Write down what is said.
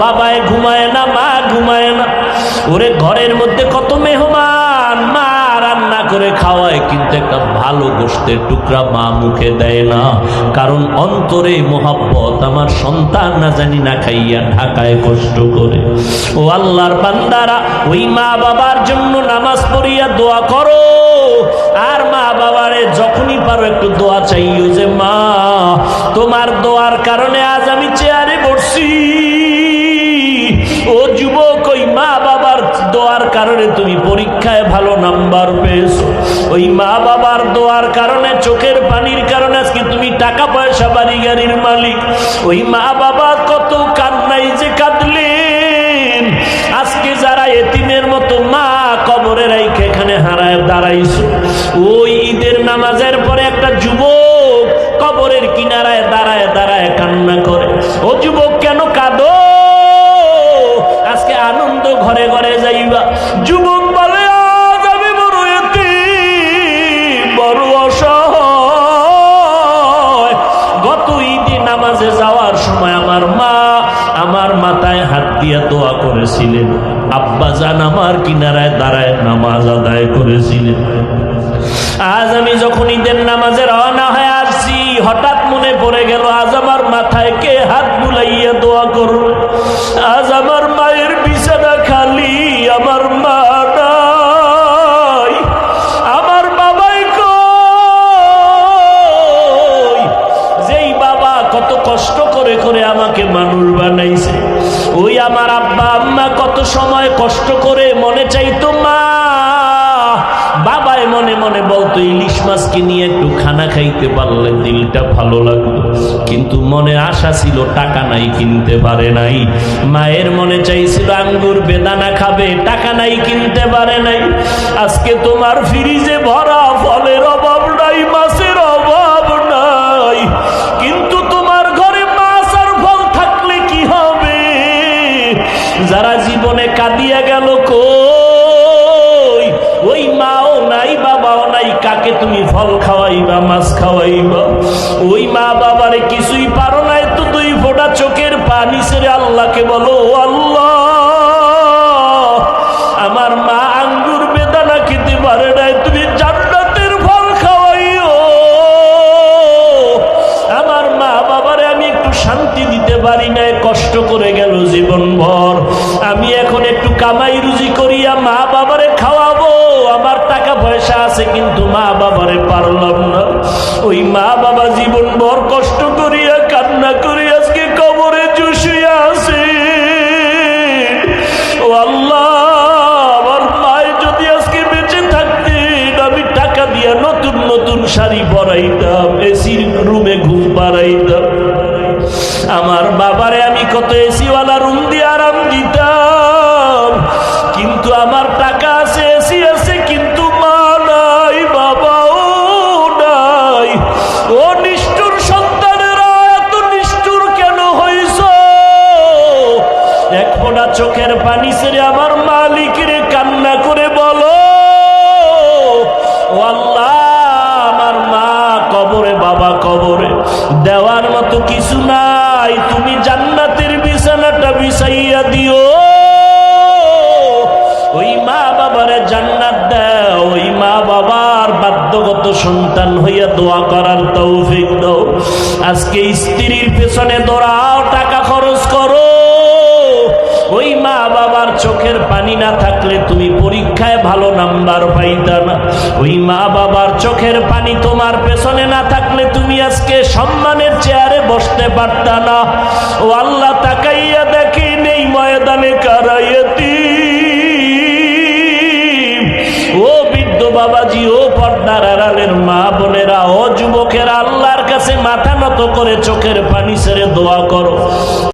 বাবায় ঘুমায় না, মা ঘুমায় না। ওরে ঘরের মধ্যে কত মেহমান, মা রান্না করে খাওয়ায়, কিন্তু একটা ভালো গোষ্ঠের টুকরা মা মুখে দেয় না। কারণ অন্তরে মোহাব্বত, আমার সন্তান না জানি না খাইয়া ঢাকায় কষ্ট করে। ও আল্লাহর বান্দারা, ওই মা বাবার জন্য নামাজ পড়িয়া দোয়া করো। আর মা বাবারে যখনই পারো একটু দোয়া চাইও যে, মা পরীক্ষায় ভালো নাম্বার পেয়েছ। ওই মা বাবার দোয়ার কারণে, চোখের পানির কারণে আজকে তুমি টাকা পয়সা বাড়ি গাড়ির মালিক। ওই মা বাবা কত কান্নাই যে কাঁদলেন। আজকে যারা এতিমের মতো মা কবরে রাইখে এখানে হারায় দাঁড়াইছো। ওই ঈদের নামাজের পরে একটা যুবক কবরের কিনারায় দাঁড়ায় দাঁড়ায় কান্না করে। ও যুবক কেন কাঁদো? আজকে আনন্দ ঘরে ঘরে যাইবা। যুবক দিয়া দোয়া করেছিলেন। আব্বা জান আমার কিনারায় দাঁড়ায় নামাজ আদায় করেছিলেন। আজ আমি যখন ঈদের নামাজে রওনা হয়ে আসছি, হঠাৎ মনে পড়ে গেল, আজ আমার মাথায় কে হাত বুলাইয়া দোয়া করবে আজ আমার মায়ের বিছানা খালি, আমার মা নাই। আমার বাবাই কই? যেই বাবা কত কষ্ট করে করে আমাকে মানুষ বানাইছে আমার আব্বা আম্মা কত সময় কষ্ট করে মনে চাইতো, মা বাবায় মনে মনে বলতো, ইলিশ মাছকে নিয়ে একটু খানা খাইতে পারলে দিলটা ভালো লাগতো। কিন্তু মনে আশা ছিল টাকা নাই, কিনতে পারে নাই। মায়ের মনে চাইছিল, আঙ্গুর বেদানা খাবে, টাকা নাই, কিনতে পারে নাই। আজকে তোমার ফ্রিজে ভরা ফলের অভাব পানি ছেড়ে আল্লাহকে বলো "ও আল্লাহ, আমার মা আঙ্গুর বেদানা খেতে পারে নাই? তুমি জান্নাতের ফল খাওয়াইও। আমার মা বাবারে আমি একটু শান্তি দিতে পারি নাই, কষ্ট করে গেল জীবন ভর আমি এখন একটু কামাই রুজি করিয়া মা বাবারে খাওয়াবো। আমার টাকা পয়সা আছে, কিন্তু মা বাবারে পারলাম না। ওই মা আমার বাবারে আমি কত এসিওয়ালা রুম দিয়ে আরাম দিতাম। কিন্তু আমার টাকা আছে এসি আছে, কিন্তু মা নাই, বাবাও নাই। ও নিষ্ঠুর সন্তানেরা, এত নিষ্ঠুর কেন হইছ? এক ফোঁটা চোখের পানি ছেড়ে আমার মালিকের মতো কিছু নাই, তুমি জান্নাতের বিছানাটা বিছাইয়া দিও। ওই মা বাবারে জান্নাত দাও, ওই মা বাবার বাধ্যগত সন্তান হইয়া দোয়া করার তৌফিক দাও। আজকে স্ত্রীর পেছনে দৌড়াও, টাকা খরচ করো। ওই মা বাবার চোখের পানি না থাকলে তুমি পরীক্ষায় ভালো নাম্বার পাইতা না। ওই মা বাবার চোখের পানি তোমার পেছনে না থাকলে তুমি আজকে সম্মানের চেয়ারে বসতে পারতা না। ও আল্লাহ তাকাইয়া দেখি নেই ময়দানে কারাইয়াতি ও বৃদ্ধ বাবাজি, ও পর্দার আড়ালের মা বোনেরা, ও যুবকেরা, আল্লাহর কাছে মাথা নত করে চোখের পানি ছেড়ে দোয়া করো।